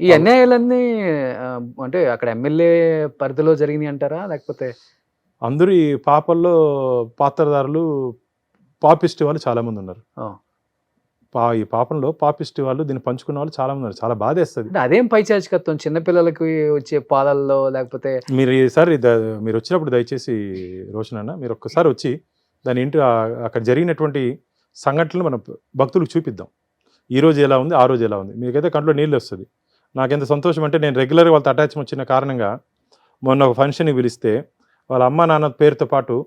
ఈ అన్యాయాలన్నీ అంటే అక్కడ ఎమ్మెల్యే పరిధిలో జరిగినాయి అంటారా? లేకపోతే అందరూ ఈ పాపల్లో పాత్రధారులు పాపిస్ట్ వాళ్ళు చాలా మంది ఉన్నారు. పా ఈ పాపంలో పాపిస్ట్ వాళ్ళు దీన్ని పంచుకున్న వాళ్ళు చాలా మంది ఉన్నారు. చాలా బాధేస్తుంది. అదేం పైచాచికత్వం? చిన్నపిల్లలకి వచ్చే పాలల్లో లేకపోతే మీరు ఈసారి మీరు వచ్చినప్పుడు దయచేసి రోషన్ అన్న మీరు ఒక్కసారి వచ్చి దాని ఇంటి ఆ- అక్కడ జరిగినటువంటి సంఘటనలు మన భక్తులకు చూపిద్దాం. ఈ రోజు ఎలా ఉంది ఆ రోజు ఎలా ఉంది? మీకైతే కంట్లో నీళ్ళు వస్తుంది. నాకెంత సంతోషం అంటే నేను రెగ్యులర్గా వాళ్ళతో అటాచ్ వచ్చిన కారణంగా మొన్న ఒక ఫంక్షన్కి పిలిస్తే వాళ్ళ అమ్మ నాన్న పేరుతో పాటు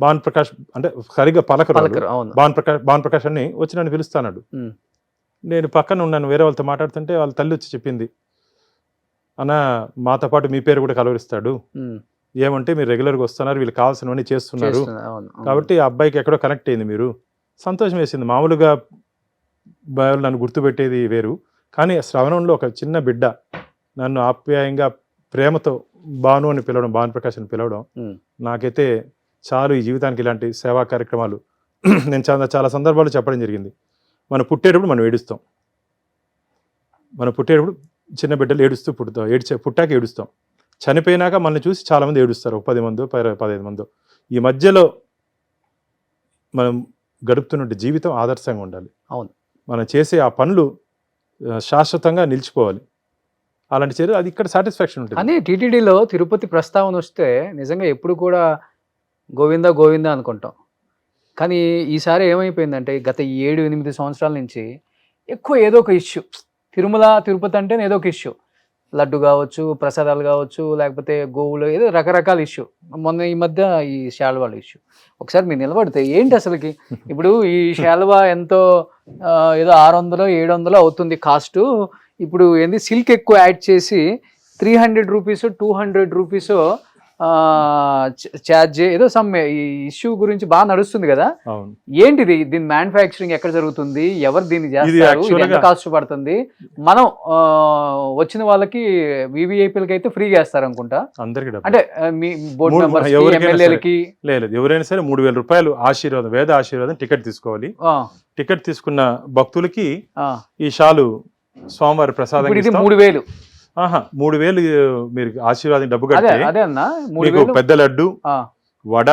భాన్ ప్రకాష్ అంటే సరిగ్గా పలకరు భాన్ ప్రకాష్ భాన్ ప్రకాష్ అని వచ్చి నన్ను పిలుస్తాడు. నేను పక్కన ఉన్నాను వేరే వాళ్ళతో మాట్లాడుతుంటే వాళ్ళ తల్లి వచ్చి చెప్పింది అన్న మాతో పాటు మీ పేరు కూడా కలవరిస్తాడు. ఏమంటే మీరు రెగ్యులర్గా వస్తున్నారు వీళ్ళు కావాల్సినవన్నీ చేస్తున్నారు. కాబట్టి ఆ అబ్బాయికి ఎక్కడో కనెక్ట్ అయింది మీరు. సంతోషం వేసింది. మామూలుగా నన్ను గుర్తుపెట్టేది వేరు. కానీ శ్రవణంలో ఒక చిన్న బిడ్డ నన్ను ఆప్యాయంగా ప్రేమతో భాను అని పిలవడం భాను ప్రకాష్ అని పిలవడం. నాకైతే చాలు ఈ జీవితానికి ఇలాంటి సేవా కార్యక్రమాలు నేను చాలా చాలా సందర్భాలు చెప్పడం జరిగింది. మనం పుట్టేటప్పుడు మనం ఏడుస్తాం. మనం పుట్టేటప్పుడు చిన్న బిడ్డలు ఏడుస్తూ పుడతాం ఏడ్చే పుట్టాక ఏడుస్తాం. చనిపోయినాక మనల్ని చూసి చాలామంది ఏడుస్తారు. ఒక పది మందో పది పదహైదు మందో. ఈ మధ్యలో మనం గడుపుతున్న జీవితం ఆదర్శంగా ఉండాలి. అవును. మనం చేసే ఆ పనులు శాశ్వతంగా నిలిచిపోవాలి. అలాంటి చర్య అది ఇక్కడ సాటిస్ఫాక్షన్ ఉంటుంది. కానీ టీటీడీలో తిరుపతి ప్రస్తావన వస్తే నిజంగా ఎప్పుడు కూడా గోవింద గోవింద అనుకుంటాం. కానీ ఈసారి ఏమైపోయిందంటే గత ఏడు ఎనిమిది సంవత్సరాల నుంచి ఎక్కువ ఏదో ఒక ఇష్యూ. తిరుమల తిరుపతి అంటేనే ఏదో ఒక ఇష్యూ. లడ్డు కావచ్చు ప్రసాదాలు కావచ్చు లేకపోతే గోవులు ఏదో రకరకాల ఇష్యూ మొన్న ఈ మధ్య ఈ శాల్వాల ఇష్యూ ఒకసారి మీరు నిలబడితే ఏంటి అసలుకి? ఇప్పుడు ఈ శాల్వా ఎంతో ఏదో ఆరు వందలు ఏడు వందలు అవుతుంది కాస్ట్ ఇప్పుడు ఏంది సిల్క్ ఎక్కువ యాడ్ చేసి three hundred rupees two hundred rupees charge ఏదో సమ్ ఈ ఇష్యూ గురించి బాగా నడుస్తుంది కదా. ఏంటిది? దీని మ్యానుఫ్యాక్చరింగ్ ఎక్కడ జరుగుతుంది? ఎవరు దీన్ని చేస్తారు? ఎంత కాస్ట్ పడుతుంది? మనం వచ్చిన వాళ్ళకి వివిఐపీలకి అయితే ఫ్రీగా వేస్తారు అనుకుంటా అందరికీ అంటే మీ బోర్డు మెంబర్స్ సరే. ఎమ్మెల్యేలకి లేదు ఎవరైనా సరే మూడు వేల రూపాయలు ఆశీర్వాదం వేద ఆశీర్వాదం టికెట్ తీసుకోవాలి. టికెట్ తీసుకున్న భక్తులకి ఈ షాలు స్వామివారి ప్రసాదం. మూడు వేలు. మూడు వేలు మీరు ఆశీర్వాదం డబ్బు కడితే అదే అన్న. మూడు మీకు పెద్ద లడ్డు వడ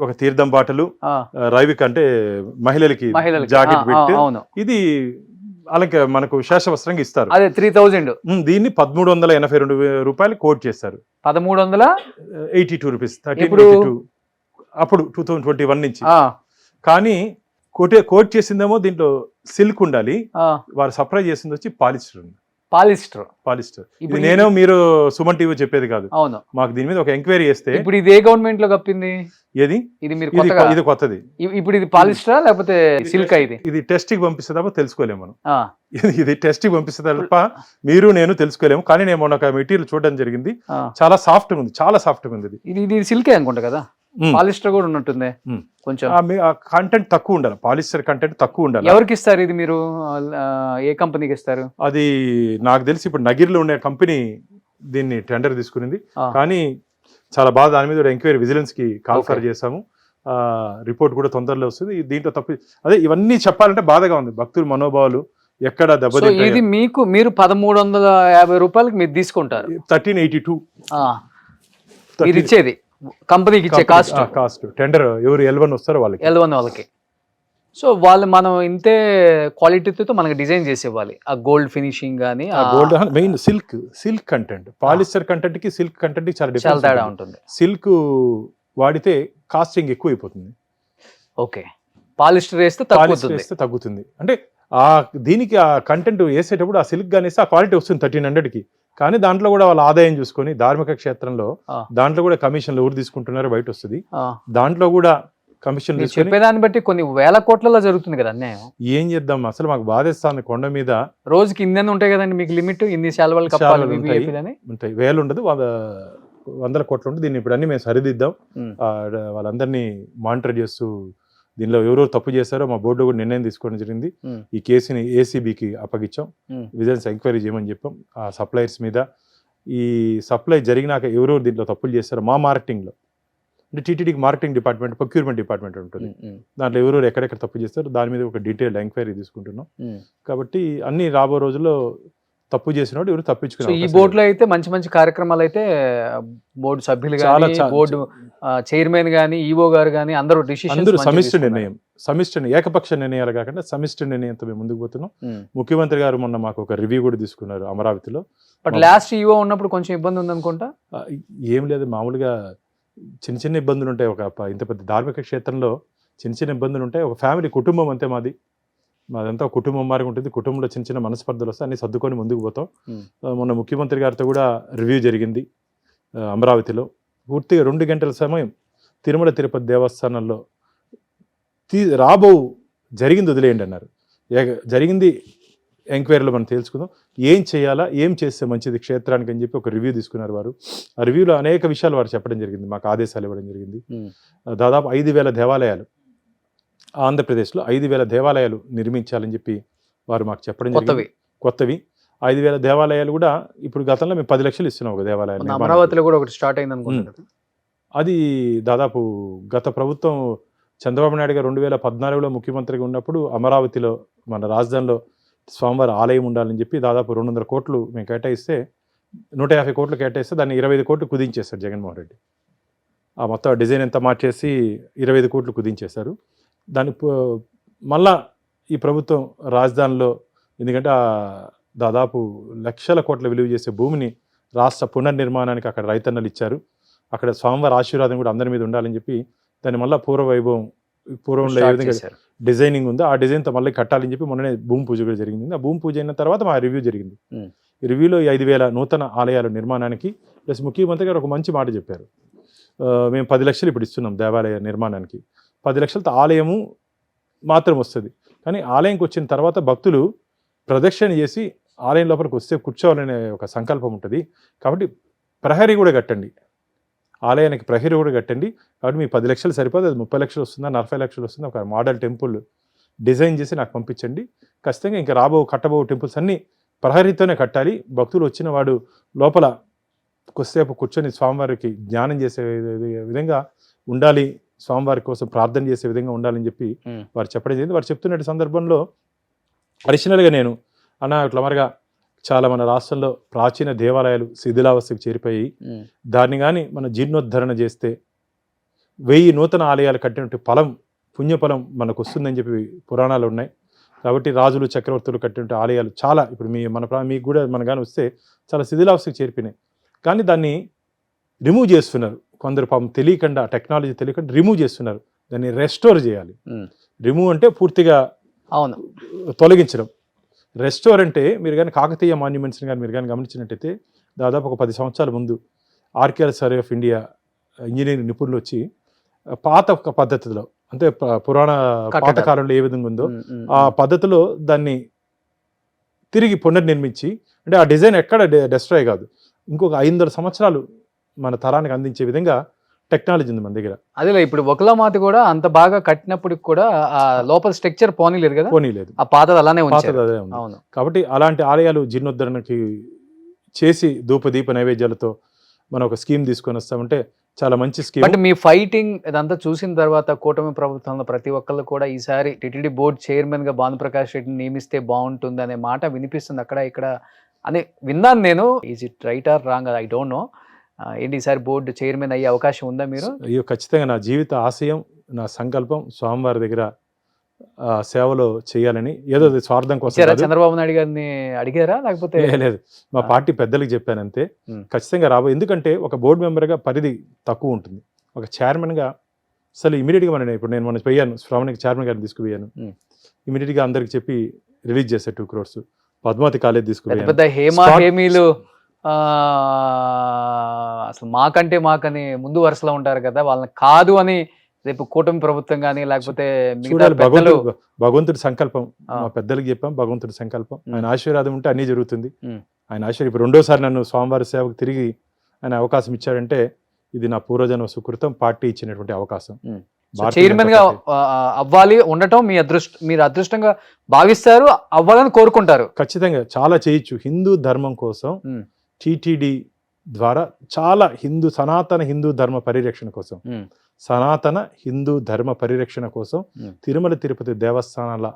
ఒక తీర్థం బాటలు రైవిక్ అంటే మహిళలకి జాకెట్ పెట్టి. ఇది అలాగే మనకు శేషవస్త్రంగా ఇస్తారు. అదే త్రీ థౌజండ్ దీన్ని పదమూడు వందల ఎనభై రెండు రూపాయలు కోట్ చేస్తారు. పదమూడు వందల? ఎయిటీ టూ రూపీస్ థర్టీన్ ఇప్పుడు- అప్పుడు టూ థౌజండ్ ట్వంటీ వన్ నుంచి కానీ కోటే కోట్ చేసిందేమో దీంట్లో సిల్క్ ఉండాలి. వారు సప్లై చేసింది వచ్చి పాలిస్టర్ ఉంది. పాలిస్టర్. పాలిస్టర్. ఇది ఇప్పుడు నేను మీరు సుమన్ టీవీ చెప్పేది కాదు. అవును. మాకు దీని మీద ఒక ఎంక్వైరీ చేస్తే ఇప్పుడు ఇది ఏ గవర్నమెంట్లో కప్పింది? ఏది? ఇది మీరు ఇది కొత్తది. ఇప్పుడు ఇది పాలిస్టరా లేకపోతే సిల్క్ ఇది? ఇది టెస్ట్కి పంపిస్తే తప్ప తెలుసుకోలేము మనం. ఇది- టెస్ట్కి పంపిస్తే తప్ప మీరు నేను తెలుసుకోలేము. కానీ నేను మొన్న ఒక మెటీరియల్ చూడడం జరిగింది. చాలా సాఫ్ట్ ఉంది. చాలా సాఫ్ట్ ఉంది ఇది ఇది సిల్కే అనుకుంటా కదా. పాలిస్టర్ కూడా ఉన్నట్టుంది. కొంచెం. కంటెంట్ తక్కువ ఉండాలి. పాలిస్టర్ కంటెంట్ తక్కువ ఉండాలి. ఎవరికి ఇస్తారు ఇది మీరు? ఏ కంపెనీకి ఇస్తారు? అది నాకు తెలిసి ఇప్పుడు నగిరిలో ఉండే కంపెనీ దీన్ని టెండర్ తీసుకునింది. కానీ చాలా బాగా దాని మీద ఎంక్వైరీ విజిలెన్స్కి కాల్ఫర్. చేశాము. రిపోర్ట్ కూడా తొందరలో వస్తుంది. దీంట్లో తప్పి అదే ఇవన్నీ చెప్పాలంటే బాధగా ఉంది. భక్తుల మనోభావాలు ఎక్కడ సో ఇది మీకు మీరు పదమూడు వందల యాభై రూపాయలకి మీరు తీసుకుంటారు. Thirteen eighty two. మీరు ఇచ్చేది. కంపెనీకి ఇచ్చే కాస్ట్ కాస్ట్ టెండర్ ఎవరు ఎల్వన్ వస్తారో వాళ్ళకి. ఎల్వన్ వాళ్ళకి. సో వాళ్ళు మనం ఇంతే క్వాలిటీతో మనకి డిజైన్ చేసి ఇవ్వాలి ఆ గోల్డ్ ఫినిషింగ్ కానీ gold main silk silk content polyester కంటెంట్కి silk content చాలా చాలా డిఫరెన్స్ తేడా ఉంటుంది. సిల్క్ వాడితే కాస్టింగ్ ఎక్కువ అయిపోతుంది ఓకే పాలిస్టర్ వేస్తే వేస్తే తగ్గుతుంది. అంటే ఆ దీనికి ఆ కంటెంట్ వేసేటప్పుడు ఆ సిల్క్ కానీ ఆ క్వాలిటీ వస్తుంది థర్టీన్ హండ్రెడ్కి. కానీ దాంట్లో కూడా వాళ్ళ ఆదాయం చూసుకొని ధార్మిక క్షేత్రంలో. దాంట్లో కూడా కమిషన్లు ఎవరు తీసుకుంటున్నారో బయట వస్తుంది. దాంట్లో కూడా కమిషన్ చెప్పేదాన్ని బట్టి కొన్ని వేల కోట్లలో జరుగుతుంది కదా అన్యాయం. ఏం చేద్దాం? అసలు మాకు బాధేస్తాను కొండ మీద రోజుకి ఇన్ని ఉంటాయి కదండి మీకు లిమిట్? ఇన్ని కప్పాలి శాలువాలు ఉంటాయి. వేలు ఉండదు. వంద వందల కోట్లు ఉంటుంది దీన్ని ఇప్పుడు అన్ని మేము సరిదిద్దాం. వాళ్ళందరినీ మానిటర్ చేస్తూ దీనిలో ఎవరెవరు తప్పు చేశారో మా బోర్డు కూడా నిర్ణయం తీసుకోవడం జరిగింది. ఈ కేసుని ఏసీబీకి అప్పగించాం. విజిలెన్స్ ఎంక్వైరీ చేయమని చెప్పాం ఆ సప్లయర్స్ మీద ఈ సప్లై జరిగినాక ఎవరెవరు దీంట్లో తప్పులు చేస్తారో మా మార్కెటింగ్లో అంటే టీటీడీకి మార్కెటింగ్ డిపార్ట్మెంట్ ప్రొక్యూర్మెంట్ డిపార్ట్మెంట్ ఉంటుంది దాంట్లో ఎవరెవరు ఎక్కడెక్కడ తప్పు చేస్తారో దాని మీద ఒక డీటెయిల్డ్ ఎంక్వైరీ తీసుకుంటున్నాం. కాబట్టి అన్ని రాబో రోజుల్లో తప్పు చేసినోడు ఎవరు సో తప్పించుకునే ఈ బోర్డులో అయితే మంచి మంచి కార్యక్రమాలు అయితే బోర్డు సభ్యులు కానీ బోర్డు చైర్మన్ కానీ ఈవో గారు కానీ అందరూ డిసిషన్ అందరూ సమిష్టి నిర్ణయం సమిష్టి ఏకపక్ష నిర్ణయాలు కాకుండా సమిష్టి నిర్ణయంతో మేము ముందుకు పోతున్నాం. ముఖ్యమంత్రి గారు మొన్న మాకు ఒక రివ్యూ కూడా తీసుకున్నారు అమరావతిలో. బట్ లాస్ట్ ఈవో ఉన్నప్పుడు కొంచెం ఇబ్బంది ఉంది అనుకుంటా ఆ, ఏం లేదు మామూలుగా చిన్న చిన్న ఇబ్బందులు ఉంటాయి. ఒక ఇంత పెద్ద ధార్మిక క్షేత్రంలో చిన్న చిన్న ఇబ్బందులు ఉంటాయి. ఒక ఫ్యామిలీ కుటుంబం అంతే మాది. మాదంతా ఒక కుటుంబం మారిగా ఉంటుంది. కుటుంబంలో చిన్న చిన్న మనస్పర్ధలు వస్తాయి. అన్ని సర్దుకొని ముందుకు పోతాం. మొన్న ముఖ్యమంత్రి గారితో కూడా రివ్యూ జరిగింది. అమరావతిలో. పూర్తిగా రెండు గంటల సమయం తిరుమల తిరుపతి దేవస్థానంలో తీ రాబో జరిగింది వదిలేయండి అన్నారు. జరిగింది ఎంక్వైరీలో మనం తెలుసుకుందాం. ఏం చేయాలా? ఏం చేస్తే మంచిది క్షేత్రానికి అని చెప్పి ఒక రివ్యూ తీసుకున్నారు వారు. ఆ రివ్యూలో అనేక విషయాలు వారు చెప్పడం జరిగింది. మాకు ఆదేశాలు ఇవ్వడం జరిగింది. దాదాపు ఐదు వేల దేవాలయాలు ఆంధ్రప్రదేశ్లో ఐదు వేల దేవాలయాలు నిర్మించాలని చెప్పి వారు మాకు చెప్పడం కొత్తవి. కొత్తవి. ఐదు వేల దేవాలయాలు కూడా ఇప్పుడు గతంలో మేము పది లక్షలు ఇస్తున్నాం ఒక దేవాలయాలు. అమరావతిలో కూడా ఒకటి స్టార్ట్ అయింది. అది దాదాపు గత ప్రభుత్వం చంద్రబాబు నాయుడు గారు రెండు వేల పద్నాలుగులో ముఖ్యమంత్రిగా ఉన్నప్పుడు అమరావతిలో మన రాజధానిలో స్వామివారి ఆలయం ఉండాలని చెప్పి దాదాపు రెండు వందల కోట్లు మేము కేటాయిస్తే నూట యాభై కోట్లు కేటాయిస్తే దాన్ని ఇరవై ఐదు కోట్లు కుదించేశారు జగన్మోహన్ రెడ్డి. ఆ మొత్తం డిజైన్ ఎంత మార్చేసి ఇరవై ఐదు కోట్లు కుదించేశారు. దాని మళ్ళా ఈ ప్రభుత్వం రాజధానిలో ఎందుకంటే ఆ దాదాపు లక్షల కోట్ల విలువ చేసే భూమిని రాష్ట్ర పునర్నిర్మాణానికి అక్కడ రైతన్నలు ఇచ్చారు. అక్కడ స్వామివారి ఆశీర్వాదం కూడా అందరి మీద ఉండాలని చెప్పి దాన్ని మళ్ళీ పూర్వ వైభవం పూర్వంలో ఏ విధంగా. డిజైనింగ్ ఉందో ఆ డిజైన్తో మళ్ళీ కట్టాలని చెప్పి మొన్ననే భూమి పూజ కూడా జరిగింది. ఆ భూమి పూజ అయిన తర్వాత మా రివ్యూ జరిగింది. ఈ రివ్యూలో ఐదు వేల నూతన ఆలయాల నిర్మాణానికి ప్లస్ ముఖ్యమంత్రి గారు ఒక మంచి మాట చెప్పారు. మేము పది లక్షలు ఇప్పుడు ఇస్తున్నాం దేవాలయ నిర్మాణానికి. పది లక్షలతో ఆలయము మాత్రం వస్తుంది. కానీ ఆలయంకి వచ్చిన తర్వాత భక్తులు ప్రదక్షిణ చేసి ఆలయం లోపలికి వస్తే కూర్చోవాలనే ఒక సంకల్పం ఉంటుంది. కాబట్టి ప్రహరీ కూడా కట్టండి. ఆలయానికి ప్రహరీ కూడా కట్టండి. కాబట్టి మీ పది లక్షలు సరిపోదు అది ముప్పై లక్షలు వస్తుందా నలభై లక్షలు వస్తుందా ఒక మోడల్ టెంపుల్ డిజైన్ చేసి నాకు పంపించండి. ఖచ్చితంగా ఇంకా రాబో కట్టబో టెంపుల్స్ అన్నీ ప్రహరీతోనే కట్టాలి. భక్తులు వచ్చిన వాడు లోపల కొద్దిసేపు కూర్చొని స్వామివారికి ధ్యానం చేసే విధంగా ఉండాలి. స్వామివారి కోసం ప్రార్థన చేసే విధంగా ఉండాలని చెప్పి. వారు చెప్పడం జరిగింది వారు చెప్తున్న సందర్భంలో అడిషనల్గా నేను అన్న ఇట్లా మరగా చాలా మన రాష్ట్రంలో ప్రాచీన దేవాలయాలు శిథిలావస్థకు చేరిపోయి. దాన్ని కానీ మన జీర్ణోద్ధరణ చేస్తే వెయ్యి నూతన ఆలయాలు కట్టినట్టు ఫలం పుణ్యఫలం మనకు వస్తుందని చెప్పి పురాణాలు ఉన్నాయి కాబట్టి రాజులు చక్రవర్తులు కట్టినట్టు ఆలయాలు చాలా ఇప్పుడు మీ మన ప్రా- మీకు కూడా మన కానీ వస్తే చాలా శిథిలావస్థకు చేరిపోయినాయి కానీ దాన్ని రిమూవ్ చేస్తున్నారు కొందరు పాపం తెలియకుండా టెక్నాలజీ తెలియకుండా రిమూవ్ చేస్తున్నారు దాన్ని రెస్టోర్ చేయాలి. రిమూవ్ అంటే పూర్తిగా అవును తొలగించడం రెస్టోర్ అంటే మీరు కానీ కాకతీయ మాన్యుమెంట్స్ని కానీ మీరు కానీ గమనించినట్టయితే దాదాపు ఒక పది సంవత్సరాల ముందు archaeological survey of India engineering నిపుణులు వచ్చి పాత పద్ధతిలో అంటే పురాణ పాత కట్టడాలు. కాలంలో ఏ విధంగా ఉందో ఆ. పద్ధతిలో దాన్ని తిరిగి పునర్నిర్మించి అంటే ఆ డిజైన్ ఎక్కడ డెస్ట్రాయ్ కాదు ఇంకొక ఐదు సంవత్సరాలు మన తరానికి అందించే విధంగా టెక్నాలజీ ఉంది మన దగ్గర. అదేలే ఇప్పుడు ఒకలామాత కూడా అంత బాగా కట్టినప్పటికి కూడా ఆ లోపల స్ట్రక్చర్ పోనీలేదు కదా? పోనీ లేదు ఆ పాతది అలానే పాతది అదే ఉంది. అవును. కాబట్టి అలాంటి ఆలయాలు జీర్ణోద్ధరణకి చేసి ధూప దీప నైవేద్యాలతో మనం ఒక స్కీమ్ తీసుకొని వస్తామంటే చాలా మంచి స్కీమ్. బట్ మీ ఫైటింగ్ ఇదంతా చూసిన తర్వాత కూటమి ప్రభుత్వంలో ప్రతి ఒక్కళ్ళు కూడా ఈసారి టిటిడి బోర్డు చైర్మన్గా భానుప్రకాష్ రెడ్డిని నియమిస్తే బాగుంటుంది అనే మాట వినిపిస్తుంది అక్కడ ఇక్కడ. అని విన్నాను నేను. Is it right or wrong I don't know ఏంటి ఈసారి బోర్డు చైర్మన్ అయ్యే అవకాశం ఉందా మీరు? అయ్యో ఖచ్చితంగా నా జీవిత ఆశయం నా సంకల్పం స్వామివారి దగ్గర ఆ, సేవలో చేయాలని. ఏదో స్వార్థం కోసం. చంద్రబాబు నాయుడు గారిని అడిగారా? లేకపోతే లేదు మా. పార్టీ పెద్దలకు చెప్పాను అంతే. ఖచ్చితంగా రాబో ఎందుకంటే ఒక బోర్డు మెంబర్గా పరిధి తక్కువ ఉంటుంది. ఒక చైర్మన్గా అసలు ఇమీడియట్గా మన ఇప్పుడు నేను మొన్న పోయాను శ్రావణికి చైర్మన్ గారిని తీసుకుపోయాను. ఇమీడియట్గా అందరికి చెప్పి రిలీజ్ చేశారు టూ క్రోర్స్. పద్మావతి కాలేజ్ తీసుకుపోయాను. అసలు మాకంటే మాకని ముందు వరుసలో ఉంటారు కదా వాళ్ళని కాదు అని రేపు కూటమి ప్రభుత్వం కానీ లేకపోతే భగవంతుడు సంకల్పం. మా పెద్దలకు చెప్పాం భగవంతుడి సంకల్పం. ఆయన ఆశీర్వాదం ఉంటే అన్నీ జరుగుతుంది. ఆయన ఆశీర్వాదం. ఇప్పుడు రెండోసారి నన్ను స్వామివారి సేవకు తిరిగి ఆయన అవకాశం ఇచ్చాడంటే ఇది నా పూర్వజన్మ సుకృతం పార్టీ ఇచ్చినటువంటి అవకాశం. చైర్మన్గా అవ్వాలి ఉండటం మీ అదృష్ట మీరు అదృష్టంగా భావిస్తారు అవ్వాలని కోరుకుంటారు. ఖచ్చితంగా చాలా చేయొచ్చు. హిందూ ధర్మం కోసం. టీటీడీ ద్వారా చాలా హిందూ సనాతన హిందూ ధర్మ పరిరక్షణ కోసం. సనాతన హిందూ ధర్మ పరిరక్షణ కోసం. తిరుమల తిరుపతి దేవస్థానాల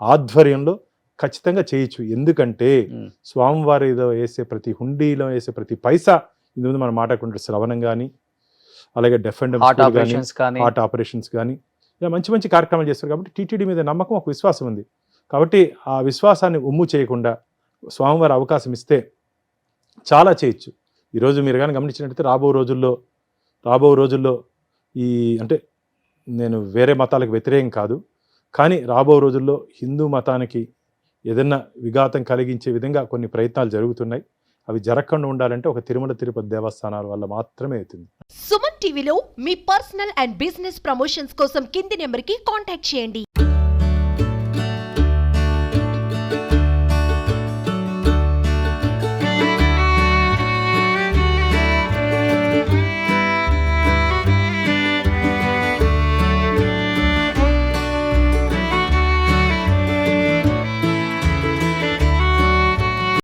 ఆధ్వర్యంలో ఖచ్చితంగా చేయొచ్చు ఎందుకంటే ఉమ్. స్వామివారి ఏదో వేసే ప్రతి హుండీలో వేసే ప్రతి పైసా ఇందు ముందు మనం మాట్లాడుకుంటే శ్రవణం కానీ అలాగే డెఫ్ అండ్ హార్ట్ కానీ ఆపరేషన్స్ కానీ హార్ట్ ఆపరేషన్స్ కానీ ఇలా మంచి మంచి కార్యక్రమాలు చేస్తారు కాబట్టి టీటీడీ మీద నమ్మకం ఒక విశ్వాసం ఉంది కాబట్టి ఆ విశ్వాసాన్ని ఉమ్ము చేయకుండా స్వామివారి అవకాశం ఇస్తే చాలా చేయొచ్చు. ఈరోజు మీరు కానీ గమనించినట్టయితే రాబో రోజుల్లో రాబో రోజుల్లో ఈ అంటే నేను వేరే మతాలకు వ్యతిరేకం కాదు. కానీ రాబో రోజుల్లో హిందూ మతానికి ఏదైనా విఘాతం కలిగించే విధంగా కొన్ని ప్రయత్నాలు జరుగుతున్నాయి. అవి జరగకుండా ఉండాలంటే ఒక తిరుమల తిరుపతి దేవస్థానాల వల్ల మాత్రమే అవుతుంది. సుమన్ టీవీలో మీ పర్సనల్ అండ్ బిజినెస్ ప్రమోషన్స్ కోసం కింది నెంబర్కి కాంటాక్ట్ చేయండి.